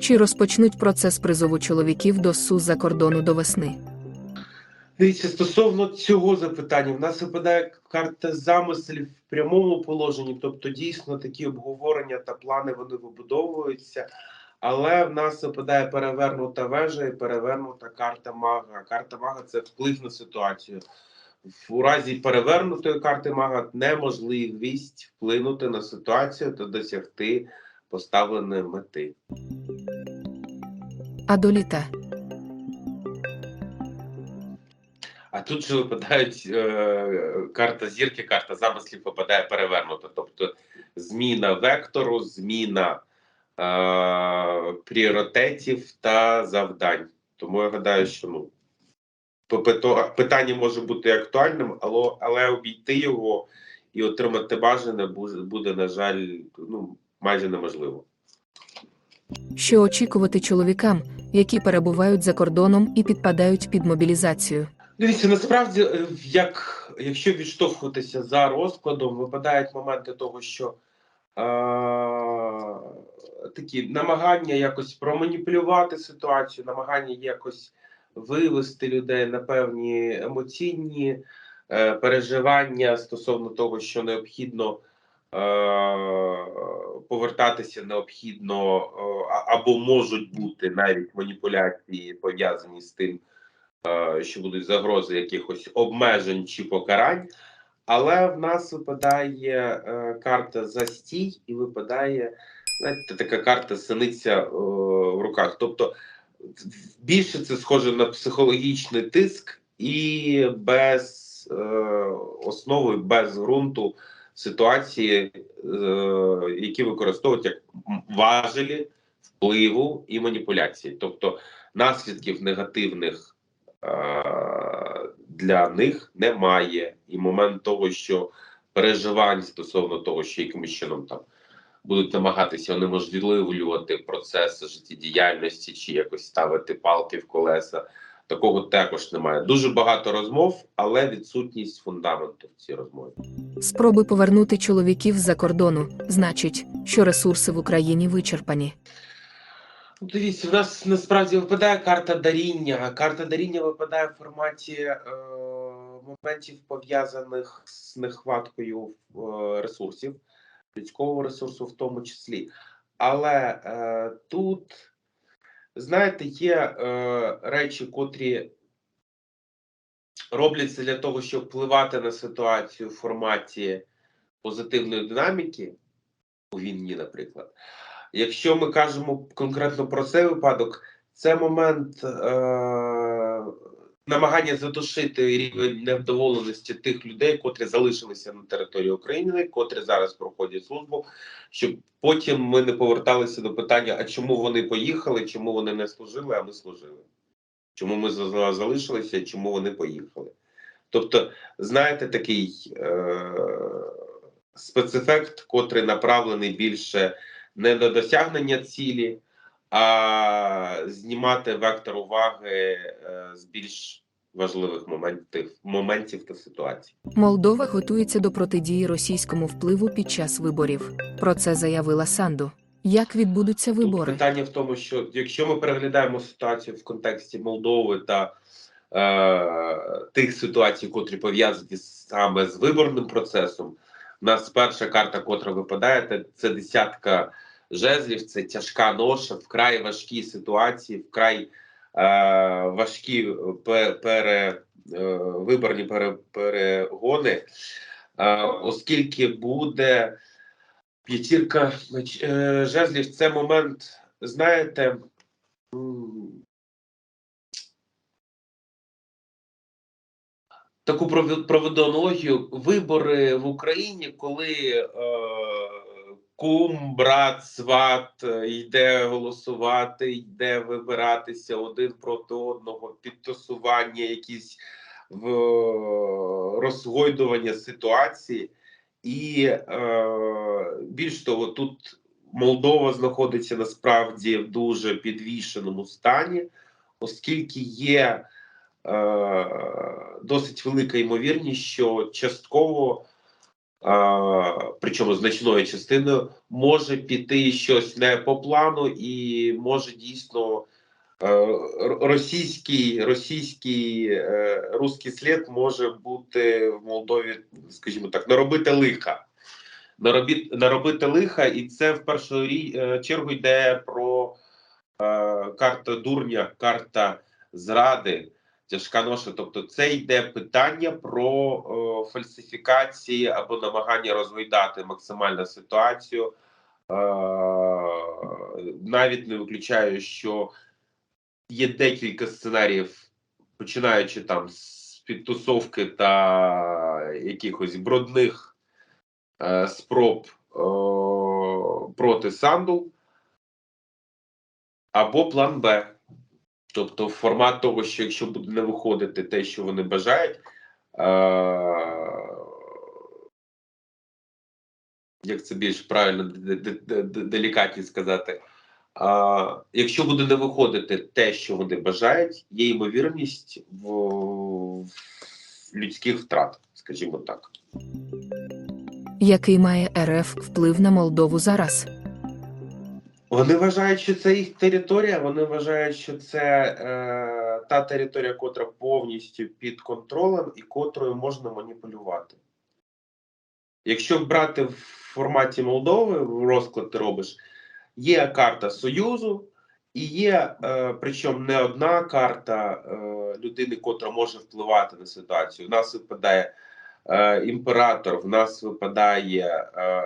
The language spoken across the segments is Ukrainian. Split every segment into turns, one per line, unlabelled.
Чи розпочнуть процес призову чоловіків до СУ за кордону до весни?
Дивіться, стосовно цього запитання, в нас випадає карта замислів в прямому положенні, тобто дійсно такі обговорення та плани вони вибудовуються, але в нас випадає перевернута вежа і перевернута карта мага. Карта мага це вплив на ситуацію. У разі перевернутої карти мага неможливість вплинути на ситуацію та досягти поставленої мети.
А до літа?
А тут же випадають е, карта зірки, карта замислів випадає перевернута. Тобто зміна вектору, зміна е, пріоритетів та завдань. Тому я гадаю, що ну, питання може бути актуальним, але, але обійти його і отримати бажане буде, буде, на жаль, ну, майже неможливо.
Що очікувати чоловікам, які перебувають за кордоном і підпадають під мобілізацію?
Дивіться, насправді, е, як якщо відштовхуватися за розкладом, випадають моменти того, що е, такі намагання якось проманіпулювати ситуацію, намагання якось вивести людей на певні емоційні е, переживання стосовно того, що необхідно повертатися, необхідно е, або можуть бути навіть маніпуляції пов'язані з тим е, що будуть загрози якихось обмежень чи покарань. Але в нас випадає е, карта застій і випадає знаєте, така карта синиця е, в руках. Тобто більше це схоже на психологічний тиск і без е, основи, без ґрунту ситуації, е, які використовують як важелі впливу і маніпуляції. Тобто наслідків негативних е, для них немає. І момент того, що переживань стосовно того, що якимось чином там будуть намагатися унеможливлювати процеси життєдіяльності чи якось ставити палки в колеса. Такого також немає. Дуже багато розмов, але відсутність фундаменту в цій розмові.
Спроби повернути чоловіків з-за кордону значить, що ресурси в Україні вичерпані.
Ну, Дивіться, в нас насправді випадає карта даріння. а Карта даріння випадає в форматі е, моментів, пов'язаних з нехваткою е, ресурсів, людського ресурсу в тому числі. Але е, тут, знаєте, є е, речі, котрі робляться для того, щоб впливати на ситуацію в форматі позитивної динаміки у війні, наприклад. Якщо ми кажемо конкретно про цей випадок, це момент е- намагання задушити рівень невдоволеності тих людей, котрі залишилися на території України, котрі зараз проходять службу, щоб потім ми не поверталися до питання: а чому вони поїхали, чому вони не служили, а ми служили? Чому ми за- за- залишилися, чому вони поїхали? Тобто, знаєте, такий е- спецефект, котрий направлений більше не на досягнення цілі, а знімати вектор уваги е, з більш важливих моментів, моментів та ситуацій.
Молдова готується до протидії російському впливу під час виборів. Про це заявила Санду. Як відбудуться
Тут
вибори?
питання в тому, що якщо ми переглядаємо ситуацію в контексті Молдови та е, тих ситуацій, котрі пов'язані саме з виборним процесом, у нас перша карта, котра випадає, це десятка жезлів, це тяжка ноша, вкрай важкі ситуації, вкрай е, важкі пере, е, виборні пере, перегони, е, оскільки буде п'ятірка е, жезлів, це момент, знаєте, таку прове- Вибори в Україні, коли е, кум, брат, сват е, йде голосувати, йде вибиратися один проти одного, підтасування, якісь в розгойдування ситуації. І е, більш того, тут Молдова знаходиться насправді в дуже підвішеному стані, оскільки є е, досить велика ймовірність, що частково причому значною частиною, може піти щось не по плану, і може дійсно е, російський, російський е, руський слід може бути в Молдові, скажімо так, наробити лиха. Наробити, наробити лиха, і це в першу е, чергу йде про е, карта дурня, карта зради, тяжка ноша. Тобто, це йде питання про е, фальсифікації або намагання розгойдати максимально ситуацію. Е, навіть не виключаю, що є декілька сценаріїв, починаючи там з підтусовки та якихось брудних е, спроб е, проти Санду, або план Б. Тобто формат того, що якщо буде не виходити те, що вони бажають, е- як це більш правильно делікатні сказати, а, якщо буде не виходити те, що вони бажають, є ймовірність в, в людських втрат, скажімо так.
Який має РФ вплив на Молдову зараз?
Вони вважають, що це їх територія. Вони вважають, що це е, та територія, котра повністю під контролем і котрою можна маніпулювати. Якщо брати в форматі Молдови, розклад ти робиш, є карта Союзу, і є, е, причому не одна карта е, людини, котра може впливати на ситуацію. У нас випадає е, імператор, в нас випадає е,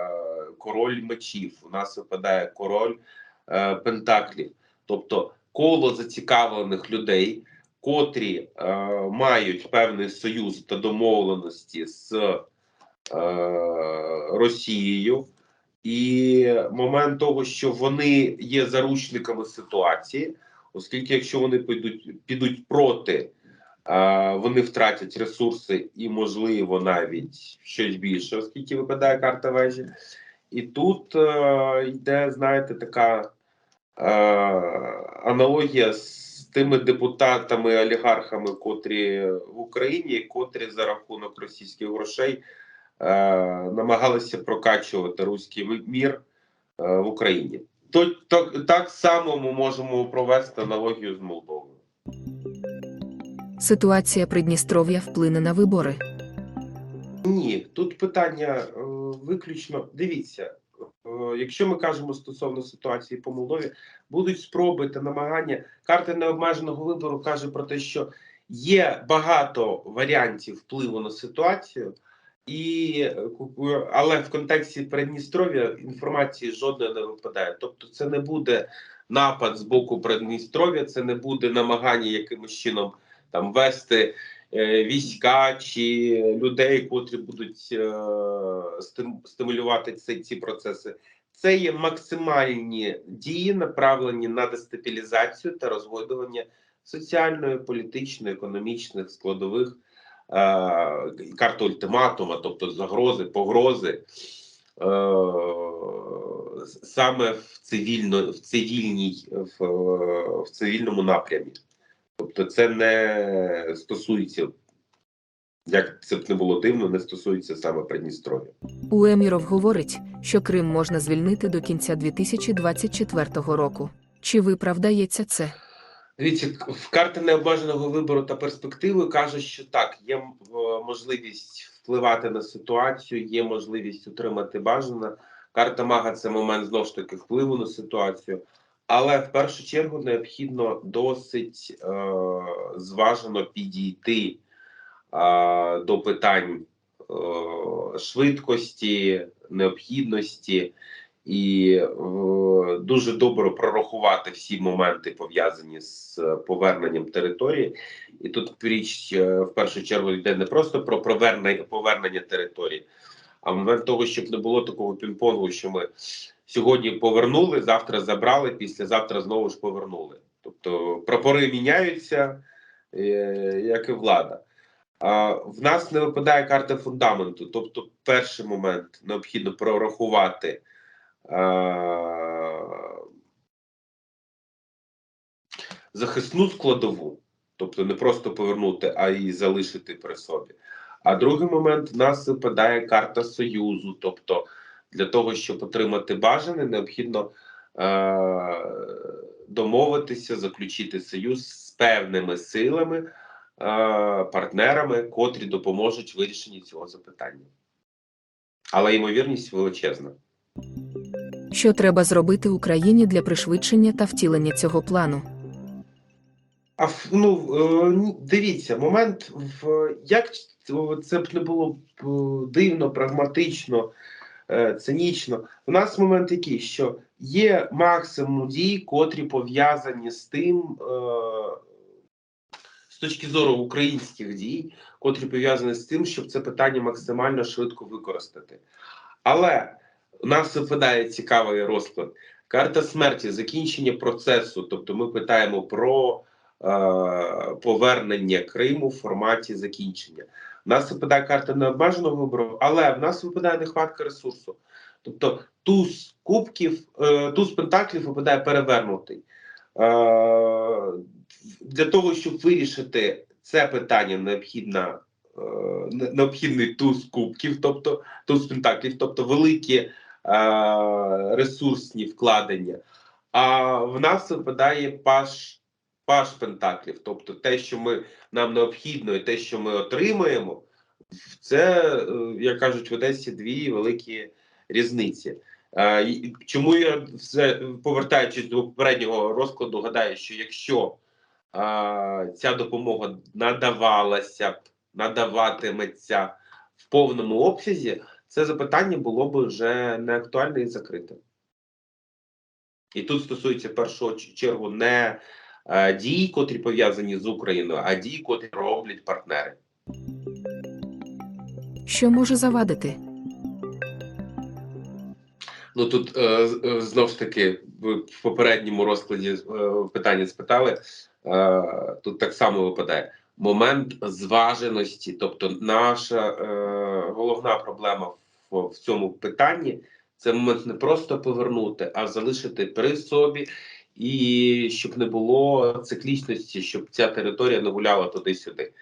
король мечів, у нас випадає король е, пентаклів. Тобто коло зацікавлених людей, котрі мають певний союз та домовленості з Росією. І момент того, що вони є заручниками ситуації, оскільки якщо вони підуть, підуть проти, вони втратять ресурси і, можливо, навіть щось більше, оскільки випадає карта вежі. І тут е, йде, знаєте, така е, аналогія з тими депутатами, олігархами, котрі в Україні, котрі за рахунок російських грошей е, намагалися прокачувати руський мір е, в Україні. То, то, так само ми можемо провести аналогію з Молдовою.
Ситуація Придністров'я вплине на вибори.
Ні, тут питання е, виключно. Дивіться, е, якщо ми кажемо стосовно ситуації по Молдові, будуть спроби та намагання. Карта необмеженого вибору каже про те, що є багато варіантів впливу на ситуацію, і е, але в контексті Придністров'я інформації жодної не випадає. Тобто, це не буде напад з боку Придністров'я, це не буде намагання якимось чином там вести е, війська чи людей, котрі будуть е, стимулювати ці, ці процеси. Це є максимальні дії, направлені на дестабілізацію та розгойдування соціальної, політичної, економічних складових е, карти ультиматума, тобто загрози, погрози. е, Саме в цивільно в цивільній в, в цивільному напрямі. Тобто, це не стосується, як це б не було дивно, не стосується саме Придністров'я.
Уеміров говорить, що Крим можна звільнити до кінця 2024 року. Чи виправдається це?
Дивіться, в карти необмеженого вибору та перспективи каже, що так, є е, можливість впливати на ситуацію, є можливість отримати бажане. Карта мага це момент знову ж таки впливу на ситуацію. Але в першу чергу необхідно досить е, зважено підійти е, до питань е, швидкості, необхідності і е, дуже добре прорахувати всі моменти пов'язані з е, поверненням території. І тут річ е, в першу чергу йде не просто про повернення, повернення території, а момент того, щоб не було такого пінг-понгу, що ми сьогодні повернули, завтра забрали, післязавтра знову ж повернули. Тобто прапори міняються, е, як і влада. В нас не випадає карта фундаменту. Тобто, перший момент необхідно прорахувати. е, Захисну складову, тобто не просто повернути, а й залишити при собі. А другий момент в нас випадає карта Союзу. Тобто, для того, щоб отримати бажане, необхідно е- домовитися, заключити союз з певними силами, е- партнерами, котрі допоможуть вирішенні цього запитання. Але ймовірність величезна.
Що треба зробити Україні для пришвидшення та втілення цього плану?
А ну е, дивіться, момент в як це б не було б е, дивно, прагматично, цинічно. У нас момент який, що є максимум дій, котрі пов'язані з тим, е, з точки зору українських дій, котрі пов'язані з тим, щоб це питання максимально швидко використати. Але у нас випадає цікавий розклад. Карта смерті, закінчення процесу. Тобто ми питаємо про е, повернення Криму в форматі закінчення. У нас випадає карта необмеженого вибору, але в нас випадає нехватка ресурсу. Тобто туз кубків, е, туз пентаклів випадає перевернутий. Е, для того, щоб вирішити це питання, необхідна, е, необхідний туз кубків, тобто туз пентаклів, тобто великі ресурсні вкладення. А в нас випадає паш, паш пентаклів, тобто те, що ми нам необхідно, і те, що ми отримаємо, це, е, як кажуть в Одесі, дві великі різниці. Е, Чому я все повертаючись до попереднього розкладу, гадаю, що якщо е, ця допомога надавалася б, надаватиметься в повному обсязі, це запитання було б вже не актуальне і закрите. І тут стосується першу чергу не дій, котрі пов'язані з Україною, а дій, котрі роблять партнери.
Що може завадити?
Ну тут е, е, знов ж таки в попередньому розкладі е, питання спитали. Тут так само випадає момент зваженості. Тобто, наша головна проблема в цьому питанні це момент не просто повернути, а залишити при собі, і щоб не було циклічності, щоб ця територія не гуляла туди-сюди.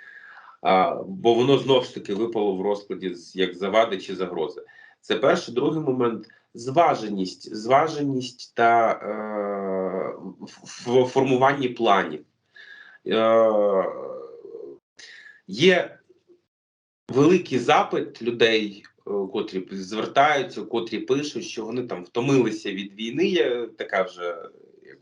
Бо воно знов ж таки випало в розкладі як завади чи загрози. Це перший, другий момент зваженість, зваженість та е, формуванні планів. Е, є великий запит людей, е, котрі звертаються, котрі пишуть, що вони там втомилися від війни. Є така вже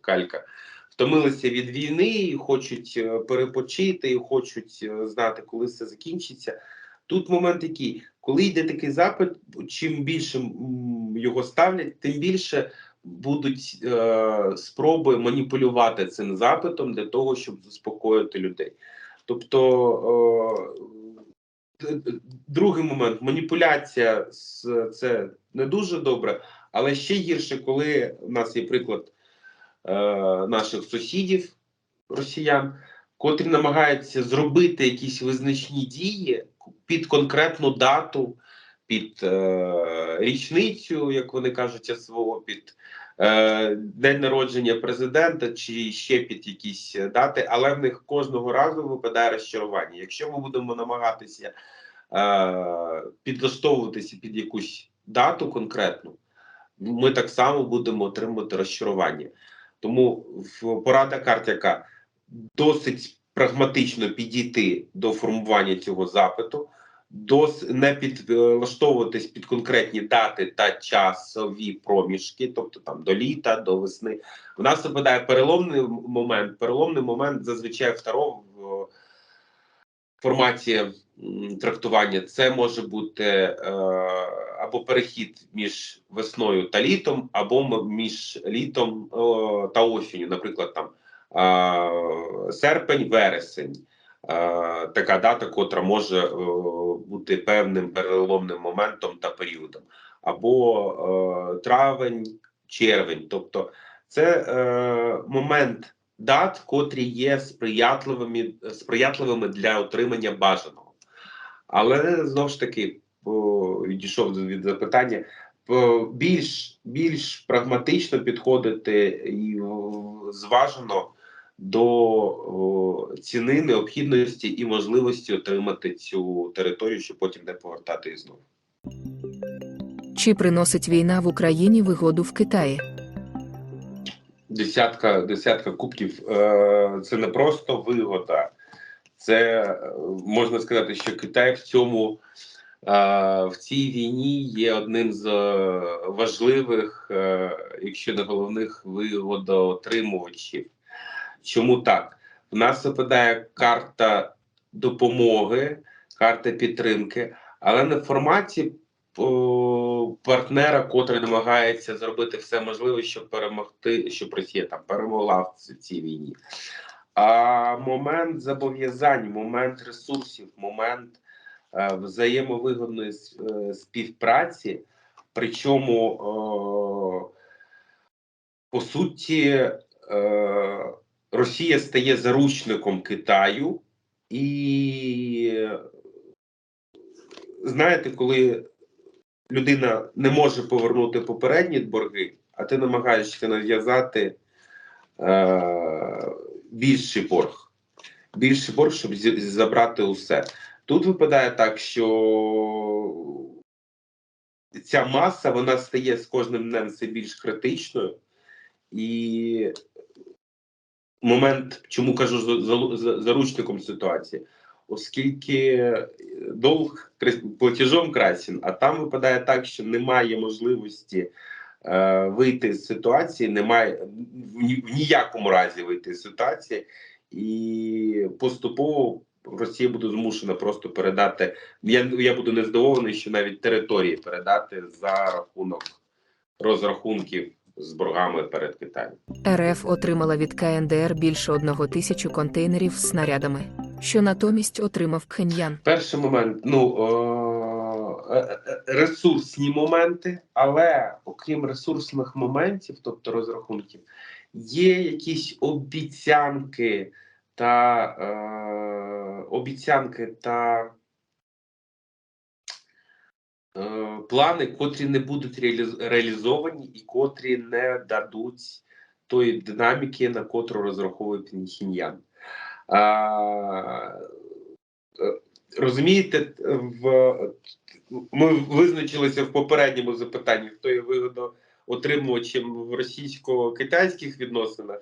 калька. Втомилися від війни і хочуть е, перепочити, і хочуть е, знати, коли все закінчиться. Тут момент який, коли йде такий запит, чим більше його ставлять, тим більше будуть е, спроби маніпулювати цим запитом для того, щоб заспокоїти людей. Тобто, е, другий момент маніпуляція це не дуже добре, але ще гірше, коли у нас є приклад наших сусідів, росіян, котрі намагаються зробити якісь визначні дії під конкретну дату, під е, річницю, як вони кажуть, СВО, під е, день народження президента чи ще під якісь дати, але в них кожного разу випадає розчарування. Якщо ми будемо намагатися е, підлаштовуватися під якусь дату конкретну, ми так само будемо отримувати розчарування. Тому порада Картяка досить прагматично підійти до формування цього запиту, дос не підлаштовуватись під конкретні дати та часові проміжки, тобто там до літа, до весни. У нас випадає переломний момент. Переломний момент зазвичай второго в форматі трактування. Це може бути е, або перехід між весною та літом, або між літом о, та осінню, наприклад, там е, серпень, вересень. Е, така дата, котра може е, бути певним переломним моментом та періодом, або е, травень, червень. Тобто, це е, момент дат, котрі є сприятливими, сприятливими для отримання бажаного. Але знову ж таки, відійшов від запитання. Більш більш прагматично підходити і зважено до ціни, необхідності і можливості отримати цю територію, щоб потім не повертати знову.
Чи приносить війна в Україні вигоду в Китаї?
Десятка, десятка кубків е, це не просто вигода, це е, можна сказати, що Китай в цьому е, в цій війні є одним з важливих, якщо не головних вигодоотримувачів. Чому так? В нас випадає карта допомоги, карта підтримки, але в форматі о, партнера, котрий намагається зробити все можливе, щоб перемогти, щоб Росія там перемогла в цій війні. А момент зобов'язань, момент ресурсів, момент е, взаємовигодної е, співпраці, причому е, по суті е, Росія стає заручником Китаю, і знаєте, коли людина не може повернути попередні борги, а ти намагаєшся нав'язати е, більший борг. Більший борг, щоб забрати усе. Тут випадає так, що ця маса вона стає з кожним днем все більш критичною, і момент, чому кажу за- за- за- заручником ситуації, оскільки долг платежом красін, а там випадає так, що немає можливості е, вийти з ситуації, немає в ніякому разі вийти з ситуації, і поступово Росія буде змушена просто передати. Я, я буду не здивований, що навіть території передати за рахунок розрахунків з боргами перед Китаєм.
РФ отримала від КНДР більше одного тисячу контейнерів з снарядами, що натомість отримав Пхеньян.
Перший момент, ну е, е, е, ресурсні моменти, але окрім ресурсних моментів, тобто розрахунків, є якісь обіцянки та е, обіцянки та е, плани, котрі не будуть реаліз- реалізовані і котрі не дадуть тої динаміки, на котру розраховує Пхеньян. Е, Розумієте, в ми визначилися в попередньому запитанні, хто є вигодоотримувачем в російсько-китайських відносинах.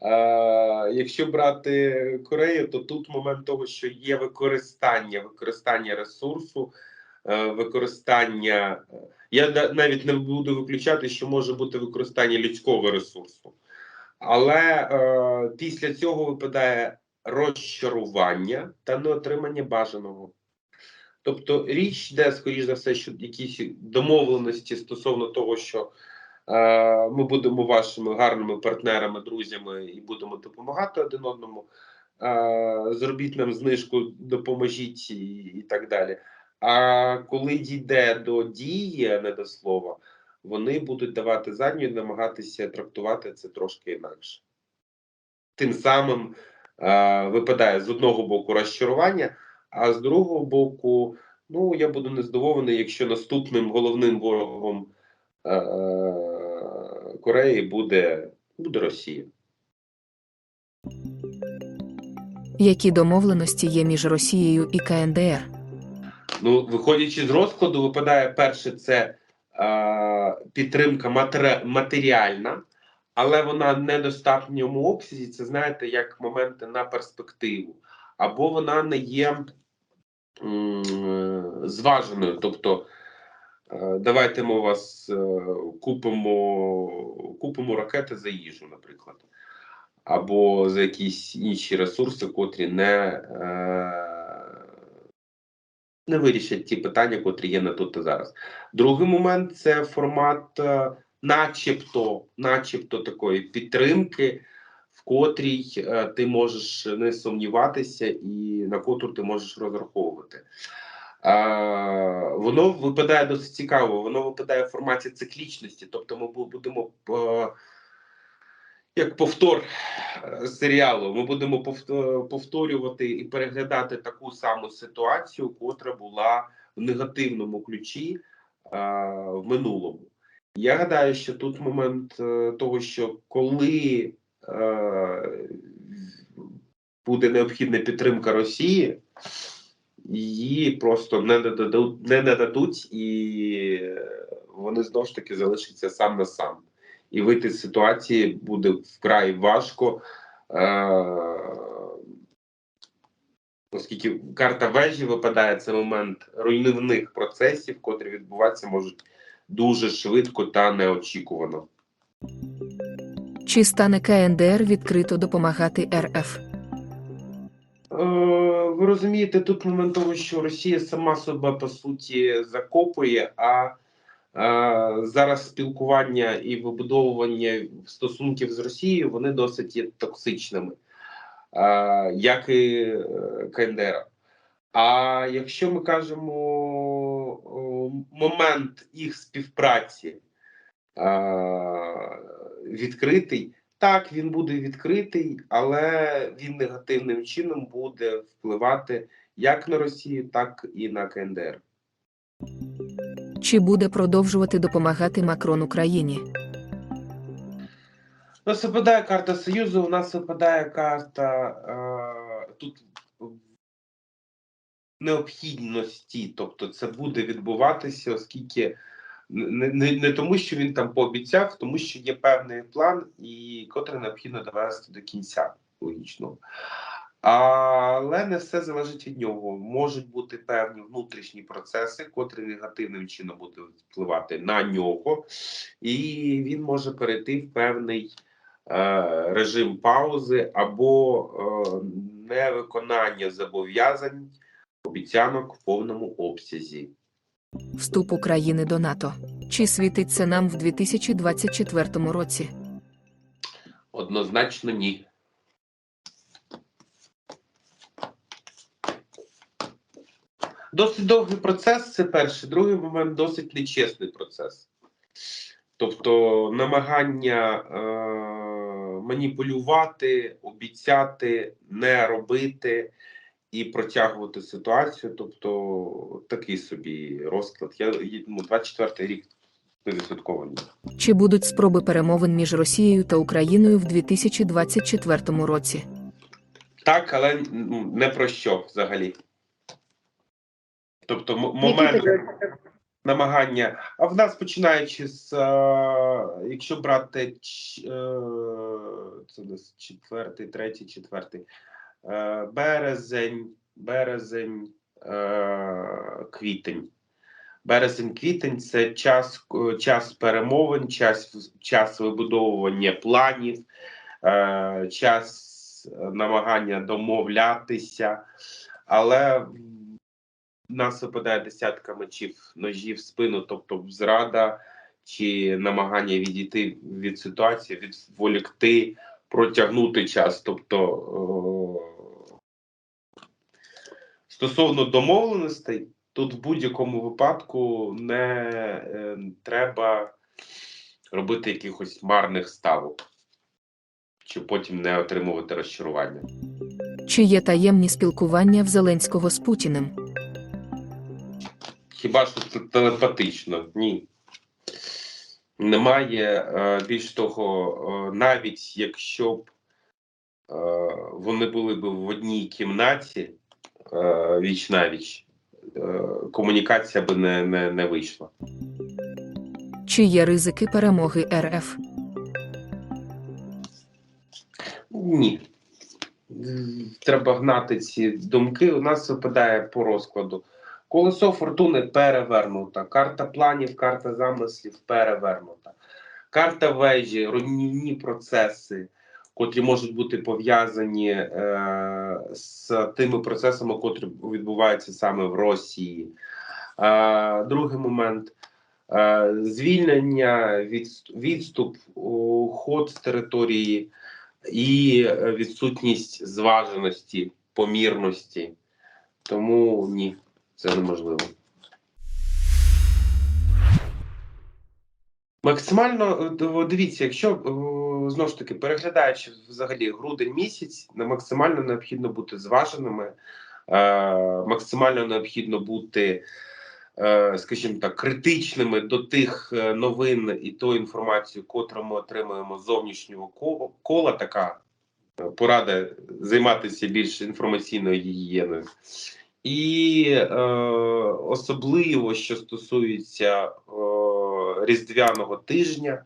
А, якщо брати Корею, то тут момент того, що є використання, використання ресурсу, е, використання. Я навіть не буду виключати, що може бути використання людського ресурсу. Але е, після цього випадає розчарування та неотримання бажаного. Тобто річ йде, скоріш за все, що якісь домовленості стосовно того, що е, ми будемо вашими гарними партнерами, друзями і будемо допомагати один одному. Е, зробіть нам знижку, допоможіть і, і так далі. А коли дійде до дії, не до слова, вони будуть давати задню і намагатися трактувати це трошки інакше. Тим самим випадає з одного боку розчарування, а з другого боку, ну я буду нездоволений, якщо наступним головним ворогом е, е, Кореї буде, буде Росія.
Які домовленості є між Росією і КНДР?
Ну, виходячи з розкладу, випадає перше це е, підтримка матеріальна, але вона недостатньому обсязі. Це знаєте, як моменти на перспективу, або вона не є м, зваженою. Тобто, е, давайте ми у вас е, купимо, купимо ракети за їжу, наприклад, або за якісь інші ресурси, котрі не. Е, не вирішать ті питання, котрі є на тут і зараз. Другий момент це формат, е, начебто, начебто такої підтримки, в котрій е, ти можеш не сумніватися і на котру ти можеш розраховувати. Е, воно випадає досить цікаво, воно випадає в форматі циклічності, тобто ми будемо. е, як повтор е, серіалу, ми будемо повторювати і переглядати таку саму ситуацію, котра була в негативному ключі е, в минулому. Я гадаю, що тут момент е, того, що коли е, буде необхідна підтримка Росії, її просто не нададуть, не нададуть і вони знову ж таки залишаться сам на сам. І вийти з ситуації буде вкрай важко. Е- Оскільки карта вежі випадає, це момент руйнівних процесів, котрі відбуватися можуть дуже швидко та неочікувано.
Чи стане КНДР відкрито допомагати РФ?
Е, ви розумієте, тут момент того, що Росія сама себе по суті закопує, а е, зараз спілкування і вибудовування стосунків з Росією вони досить є токсичними, е, як і КНДР. А якщо ми кажемо момент їх співпраці е, відкритий, так, він буде відкритий, але він негативним чином буде впливати як на Росію, так і на КНДР.
Чи буде продовжувати допомагати Макрон Україні?
У нас випадає карта Союзу, у нас випадає карта е, тут необхідності, тобто це буде відбуватися, оскільки не, не, не тому, що він там пообіцяв, тому що є певний план, і котрий необхідно довести до кінця логічно. Але не все залежить від нього. Можуть бути певні внутрішні процеси, котрі негативним чином будуть впливати на нього, і він може перейти в певний е, режим паузи або е, невиконання зобов'язань обіцянок в повному обсязі.
Вступ України до НАТО. Чи світить це нам в 2024 році?
Однозначно ні. Досить довгий процес це перший. Другий момент досить нечесний процес. Тобто намагання е, маніпулювати, обіцяти, не робити і протягувати ситуацію. Тобто такий собі розклад. Я ну, 24 рік відслідкований.
Чи будуть спроби перемовин між Росією та Україною в 2024 році?
Так, але ну, не про що взагалі. Тобто, момент намагання. А в нас починаючи з, е, якщо брати ч- е, це у нас четвертий, третій, четвертий, березень, березень, е, квітень. Березень, квітень це час, е, час перемовин, час, час вибудовування планів, е, час намагання домовлятися, але нас випадає десятка мечів ножів в спину, тобто зрада чи намагання відійти від ситуації, відволікти, протягнути час. Тобто стосовно домовленостей, тут в будь-якому випадку не е, треба робити якихось марних ставок, чи потім не отримувати розчарування.
Чи є таємні спілкування в Зеленського з Путіним?
Хіба що це телепатично? Ні. Немає. е, Більш того, е, навіть якщо б е, вони були б в одній кімнаті віч навіч, е, комунікація би не, не, не вийшла.
Чи є ризики перемоги РФ?
Ні. Треба гнати ці думки. У нас випадає по розкладу. Колесо фортуни перевернута. Карта планів, карта замислів перевернута. Карта вежі, руйнівні процеси, котрі можуть бути пов'язані е, з тими процесами, котрі відбуваються саме в Росії. Е, другий момент. Е, звільнення, відст- відступ, уход з території і відсутність зваженості, помірності. Тому ні, це неможливо. Максимально дивіться, якщо знову ж таки переглядаючи взагалі грудень місяць, максимально необхідно бути зваженими, е, максимально необхідно бути, е, скажімо так, критичними до тих е, новин і тої інформації, котру ми отримуємо з зовнішнього кола, така порада займатися більш інформаційною гігієною. І особливо, що стосується різдвяного тижня,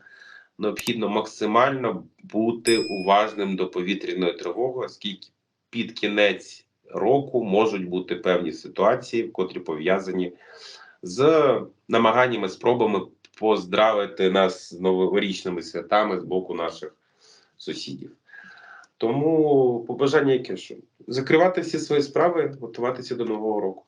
необхідно максимально бути уважним до повітряної тривоги, оскільки під кінець року можуть бути певні ситуації, котрі пов'язані з намаганнями, спробами поздравити нас з новорічними святами з боку наших сусідів. Тому побажання яке що закривати всі свої справи, готуватися до нового року.